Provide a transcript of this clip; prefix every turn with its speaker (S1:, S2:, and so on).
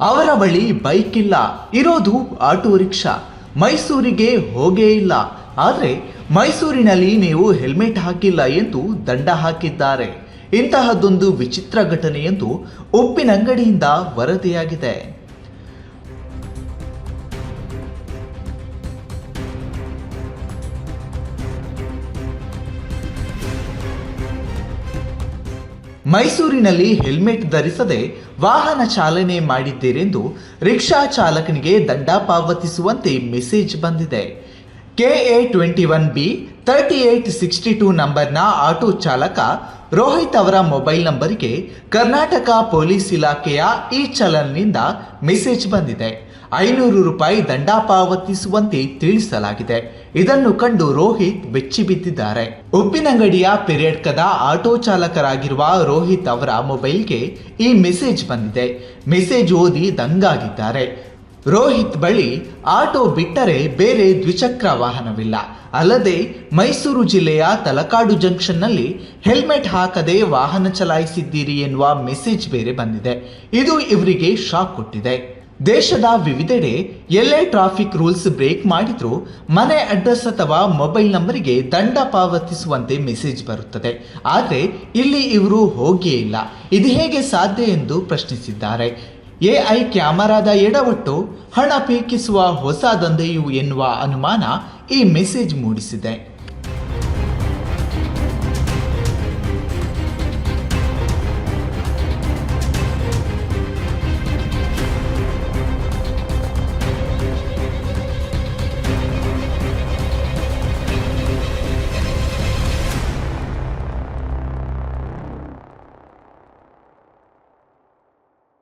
S1: ಅವರ ಬಳಿ ಬೈಕ್ ಇಲ್ಲ. ಇರೋದು ಆಟೋ ರಿಕ್ಷಾ. ಮೈಸೂರಿಗೆ ಹೋಗೇ ಇಲ್ಲ. ಆದರೆ ಮೈಸೂರಿನಲ್ಲಿ ನೀವು ಹೆಲ್ಮೆಟ್ ಹಾಕಿಲ್ಲ ಎಂದು ದಂಡ ಹಾಕಿದ್ದಾರೆ. ಇಂತಹದ್ದೊಂದು ವಿಚಿತ್ರ ಘಟನೆಯೊಂದು ಉಪ್ಪಿನಂಗಡಿಯಿಂದ ವರದಿಯಾಗಿದೆ. ಮೈಸೂರಿನಲ್ಲಿ ಹೆಲ್ಮೆಟ್ ಧರಿಸದೆ ವಾಹನ ಚಾಲನೆ ಮಾಡಿದ್ದೀರೆಂದು ರಿಕ್ಷಾ ಚಾಲಕನಿಗೆ ದಂಡ ಪಾವತಿಸುವಂತೆ ಮೆಸೇಜ್ ಬಂದಿದೆ. KA twenty one B thirty eight sixty two ನಂಬರ್ನ ಆಟೋ ಚಾಲಕ ರೋಹಿತ್ ಅವರ ಮೊಬೈಲ್ ನಂಬರ್ಗೆ ಕರ್ನಾಟಕ ಪೊಲೀಸ್ ಇಲಾಖೆಯ ಈ ಚಲನ್ನಿಂದ ಮೆಸೇಜ್ ಬಂದಿದೆ. ಐನೂರು ರೂಪಾಯಿ ದಂಡ ಪಾವತಿಸುವಂತೆ ತಿಳಿಸಲಾಗಿದೆ. ಇದನ್ನು ಕಂಡು ರೋಹಿತ್ ಬೆಚ್ಚಿ ಬಿದ್ದಿದ್ದಾರೆ. ಉಪ್ಪಿನಂಗಡಿಯ ಪೆರೇಡ್ಕದ ಆಟೋ ಚಾಲಕರಾಗಿರುವ ರೋಹಿತ್ ಅವರ ಮೊಬೈಲ್ಗೆ ಈ ಮೆಸೇಜ್ ಬಂದಿದೆ. ಮೆಸೇಜ್ ಓದಿ ದಂಗಾಗಿದ್ದಾರೆ. ರೋಹಿತ್ ಬಳಿ ಆಟೋ ಬಿಟ್ಟರೆ ಬೇರೆ ದ್ವಿಚಕ್ರ ವಾಹನವಿಲ್ಲ. ಅಲ್ಲದೆ ಮೈಸೂರು ಜಿಲ್ಲೆಯ ತಲಕಾಡು ಜಂಕ್ಷನ್ನಲ್ಲಿ ಹೆಲ್ಮೆಟ್ ಹಾಕದೆ ವಾಹನ ಚಲಾಯಿಸಿದ್ದೀರಿ ಎನ್ನುವ ಮೆಸೇಜ್ ಬೇರೆ ಬಂದಿದೆ. ಇದು ಇವರಿಗೆ ಶಾಕ್ ಕೊಟ್ಟಿದೆ. ದೇಶದ ವಿವಿಧೆಡೆ ಎಲ್ಲೇ ಟ್ರಾಫಿಕ್ ರೂಲ್ಸ್ ಬ್ರೇಕ್ ಮಾಡಿದ್ರೂ ಮನೆ ಅಡ್ರೆಸ್ ಅಥವಾ ಮೊಬೈಲ್ ನಂಬರಿಗೆ ದಂಡ ಪಾವತಿಸುವಂತೆ ಮೆಸೇಜ್ ಬರುತ್ತದೆ. ಆದರೆ ಇಲ್ಲಿ ಇವರು ಹೋಗಿಯೇ ಇಲ್ಲ. ಇದು ಹೇಗೆ ಸಾಧ್ಯ ಎಂದು ಪ್ರಶ್ನಿಸಿದ್ದಾರೆ. ಎಐ ಕ್ಯಾಮರಾದ ಎಡವಟ್ಟು ಹಣ ಪೀಕಿಸುವ ಹೊಸ ದಂಧೆಯು ಎನ್ನುವ ಅನುಮಾನ ಈ ಮೆಸೇಜ್ ಮೂಡಿಸಿದೆ.